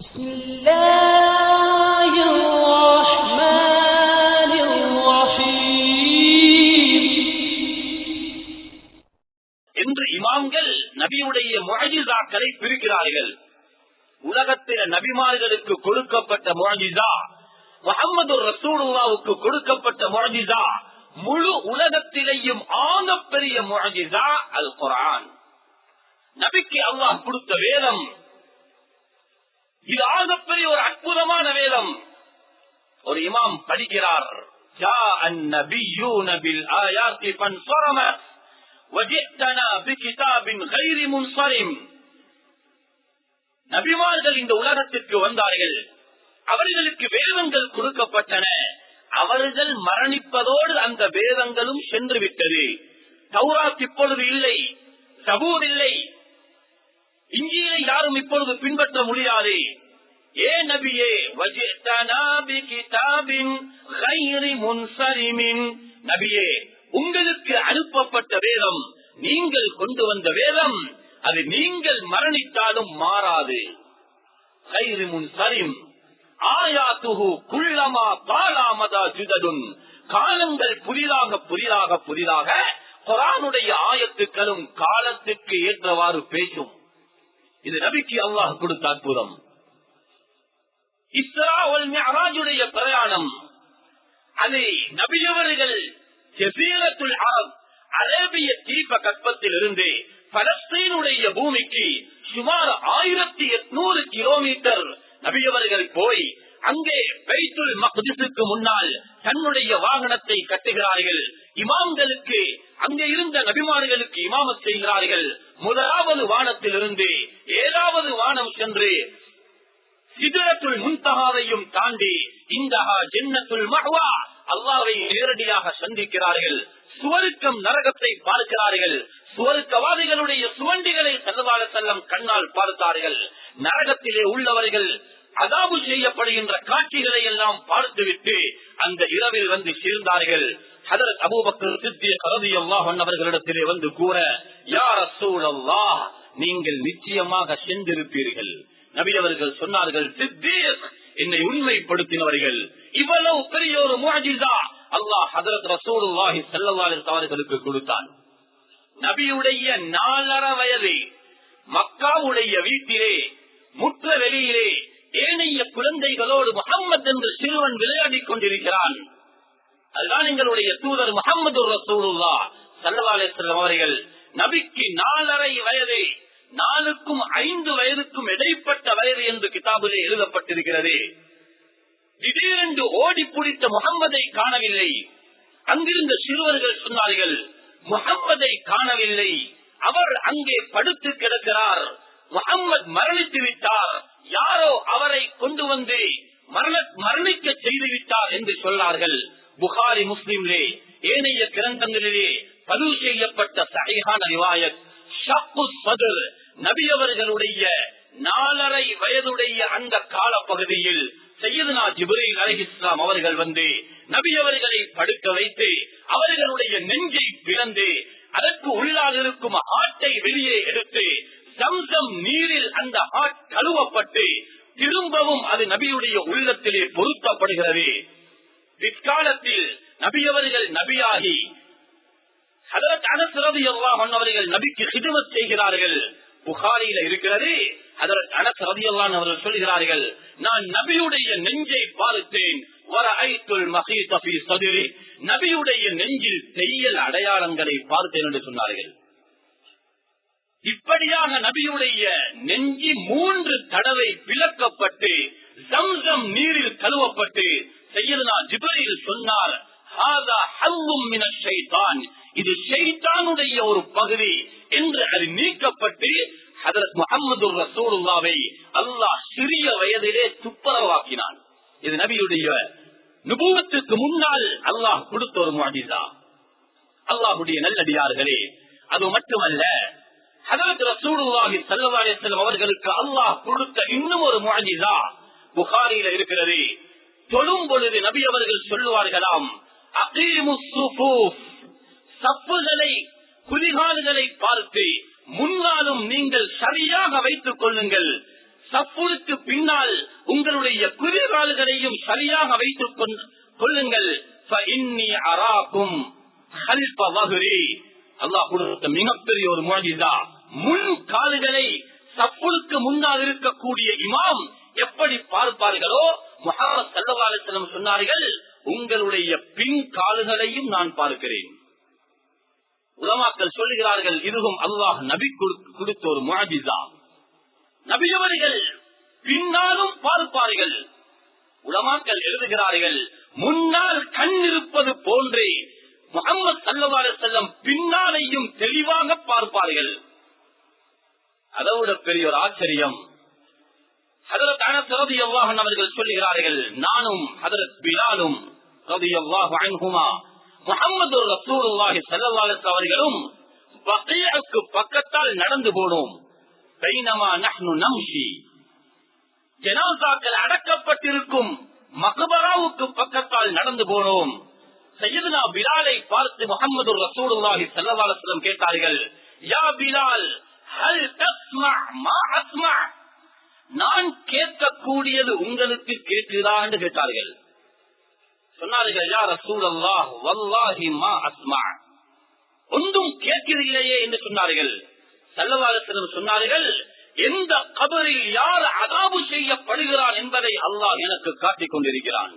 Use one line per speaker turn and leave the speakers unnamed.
بسم الله الرحمن الرحيم
என்று இமாம்கள் நபியுடைய முழஜிசாக்களை பிரிக்கிறார்கள் உலகத்தில நபிமார்களுக்கு கொடுக்கப்பட்ட முழஜிசா முகமது ரசூலுல்லாவுக்கு கொடுக்கப்பட்ட முழஜிசா முழு உலகத்திலேயும் ஆகப்பெரிய முழஜிசா அல் குரான் நபிக்கு அல்லாஹ் கொடுத்த வேதம் இது ஆகப்பெரிய ஒரு அற்புதமான வேதம். ஒரு இமாம் படிக்கிறார். நபிமார்கள் இந்த உலகத்திற்கு வந்தார்கள். அவர்களுக்கு வேதங்கள் கொடுக்கப்பட்டன. அவர்கள் மரணிப்பதோடு அந்த வேதங்களும் சென்று விட்டது தௌராத் இப்பொழுது இல்லை. சபூர் இல்லை. இங்கேயே யாரும் இப்பொழுது பின்பற்ற முடியாது. ஏ நபியே வஜித்தனா முன்சரிமின். நபியே உங்களுக்கு அனுப்பப்பட்ட வேதம் நீங்கள் கொண்டு வந்த வேதம் அது நீங்கள் மரணித்தாலும் மாறாது. கைரி ஆயாத்துகு குள்ளமா பாலாமதா ஜுததுன். காலங்கள் புதிதாக புதிதாக புதிதாக குரானுடைய ஆயத்துக்களும் காலத்துக்கு ஏற்றவாறு பேசும். இது நபிக்கு அல்லாஹ் கொடுத்த அற்புதம். இஸ்ராஜுடைய பிரயாணம். அதை நபியவர்கள் அரேபிய தீப கற்பத்தில் இருந்து பலஸ்தீனுடைய பூமிக்கு சுமார் ஆயிரத்தி எட்நூறு கிலோமீட்டர் நபியவர்கள் போய் அங்கே பெய்துல் மக்திசுக்கு முன்னால் தன்னுடைய வாகனத்தை கட்டுகிறார்கள். இமாம்களுக்கு அங்கே இருந்த நபிமார்களுக்கு இமாமத் செய்கிறார்கள். முதலாவது வானத்திலிருந்து வானம் சிதறத்துள் முன்தகாவையும் தாண்டி இந்த ஜென்னத்துள் மகவா அல்லாவை நேரடியாக சந்திக்கிறார்கள். சுவருக்கம் நரகத்தை பார்க்கிறார்கள். சுவருக்கவாதிகளுடைய சுவண்டிகளை சல்லவாழ செல்லம் கண்ணால் பார்த்தார்கள். நரகத்திலே உள்ளவர்கள் அதாபு செய்யப்படுகின்ற காட்சிகளை எல்லாம் பார்த்துவிட்டு அந்த இரவில் வந்து சேர்ந்தார்கள். ஹதரத் அபூபக்கர் சித்திய கரதி அல்லாஹ் அவர்களிடத்திலே வந்து கூற யார் அல்லாஹ் நீங்கள் நிச்சயமாக சென்றிருப்பீர்கள். நபி அவர்கள் சொன்னார்கள் என்னை உண்மைப்படுத்தினவர்கள். இவ்வளவு பெரிய ஒரு முஜிசா அல்லாஹ் ஹதரத் ரசூலுல்லாஹி ஸல்லல்லாஹு அலைஹி அவர்களுக்கு கொடுத்தான். நபியுடைய நாலரை வயது மக்காவுடைய வீட்டிலே முற்ற வெளியிலே ஏனைய குழந்தைகளோடு முகம்மது என்று சிறுவன் விளையாடிக் கொண்டிருக்கிறான். அதுதான் எங்களுடைய தூதர் முகமது ரசூலுல்லா சல்லவாலேஸ்வரம் அவர்கள் நபிக்கு நாலரை வயது நாலுக்கும் ஐந்து வயதுக்கும் இடைப்பட்ட வயது என்று கிதாபிலே எழுதப்பட்டிருக்கிறது. திடீரென்று ஓடி பிடித்த முகம்மதை காணவில்லை. அங்கிருந்த சிறுவர்கள் சொன்னார்கள் முகம்மதை காணவில்லை. அவர் அங்கே படுத்து கிடக்கிறார். முகம்மது மரணித்து விட்டார். யாரோ அவரை கொண்டு வந்து மரணிக்க செய்து விட்டார் என்று சொன்னார்கள் புகாரி முஸ்லிம்லே ஏனைய கிரந்தங்களிலே பதிவு செய்யப்பட்ட சகைகான ரிவாயத் ஷப்பு சதுர் நபி அவர்களுடைய நாலரை வயதுடைய அந்த கால பகுதியில் செய்யதுனா ஜிபுரில் அலி இஸ்லாம் அவர்கள் வந்து நபி அவர்களை படுக்க வைத்து அவர்களுடைய நெஞ்சை பிளந்து அதற்கு உள்ளாக இருக்கும் ஆட்டை வெளியே எடுத்து சம்சம் நீரில் அந்த ஆட் கழுவப்பட்டு திரும்பவும் அது நபியுடைய உள்ளத்திலே பொருத்தப்படுகிறது. பிற்காலத்தில் நபியவர்கள் நபியாகி அதற்கு அனசரதி அவர்கள் நபிக்கு ஹிதமத் செய்கிறார்கள். புகாரியில இருக்கிறது. அதற்கு அனசரதி அவர்கள் சொல்கிறார்கள் நான் நபியுடைய நெஞ்சை பார்த்தேன். நபியுடைய நெஞ்சில் தெய்யல் அடையாளங்களை பார்த்தேன் என்று சொன்னார்கள். இப்படியாக நபியுடைய நெஞ்சி மூன்று தடவை பிளக்கப்பட்டு சம்சம் நீரில் கழுவப்பட்டு செய்யலனா ஜிபரையில் சொன்னார் இது செய்தானுடைய ஒரு பகுதி என்று அது நீக்கப்பட்டு ஹதரத் முகமது ரசூலுல்லாவை அல்லாஹ் சிறிய வயதிலே துப்பரவாக்கினான். இது நபியுடைய நுபுவத்துக்கு முன்னால் அல்லாஹ் கொடுத்த ஒரு மாடிதா அல்லாஹுடைய நல்லடியார்களே அது மட்டுமல்ல ஹதரத் ரசூலுல்லாஹி ஸல்லல்லாஹு அலைஹி வஸல்லம் அவர்களுக்கு அல்லாஹ் கொடுத்த இன்னும் ஒரு மாடிதா புகாரியில இருக்கிறது. தொழும் பொழுது நபி அவர்கள் சொல்லுவார்களாம் தப்புகளை குதிகால்களை பார்த்து முன்னாலும் நீங்கள் சரியாக வைத்துக் கொள்ளுங்கள். சப்புளுக்கு பின்னால் உங்களுடைய குதிகால்களையும் சரியாக வைத்துக் கொள்ளுங்கள். அராக்கும் அல்லாஹ் கொடுத்த மிகப்பெரிய ஒரு மோஜிதா முன் கால்களை சப்புளுக்கு முன்னால் இருக்கக்கூடிய இமாம் எப்படி பார்ப்பார்களோ முகமது சல்லவாலிசனம் சொன்னார்கள் உங்களுடைய பின் கால்களையும் நான் பார்க்கிறேன். உலமாக்கள் சொல்லுகிறார்கள் இதுவும் அல்லாஹ் நபி கொடுத்த- ஒரு முழஜிதா நபியவர்கள் பின்னாலும் பார்ப்பார்கள். உலமாக்கள் எழுதுகிறார்கள் முன்னால் கண் இருப்பது போன்றே முகமது சல்லவார செல்லம் பின்னாலையும் தெளிவாக பார்ப்பார்கள். அதோட பெரிய ஒரு ஆச்சரியம். அவர்கள் சொல்லுகிறார்கள் நானும் ஹதரத் பிலாலும் முகமது ரசூலுல்லாஹி ஸல்லல்லாஹு அவர்களும் பகீஅக்கு பக்கத்தால் நடந்து போனோம். பைனமா நஹ்னு நம்ஷி. ஜனாசாக்கள் அடக்கப்பட்டிருக்கும் மகபராவுக்கு பக்கத்தால் நடந்து போனோம். சையதுனா பிலாலை பார்த்து முகமது ரசூலுல்லாஹி ஸல்லல்லாஹு அலைஹி கேட்டார்கள் யா பிலால் ஹல் தஸ்மா மா அஸ்மா? நான் கேட்கக்கூடியது உங்களுக்கு கேட்குதா என்று கேட்டார்கள். சொன்னார்கள் யா ரசூலல்லாஹ் வல்லாஹி மா அஸ்மா. ஒன்றும் கேட்கிறீர்களே என்று சொன்னார்கள். சல்லவாரத்தினம் சொன்னார்கள் எந்த கபரில் யார் அதாபு செய்யப்படுகிறான் என்பதை அல்லாஹ் எனக்கு காட்டிக் கொண்டிருக்கிறான்.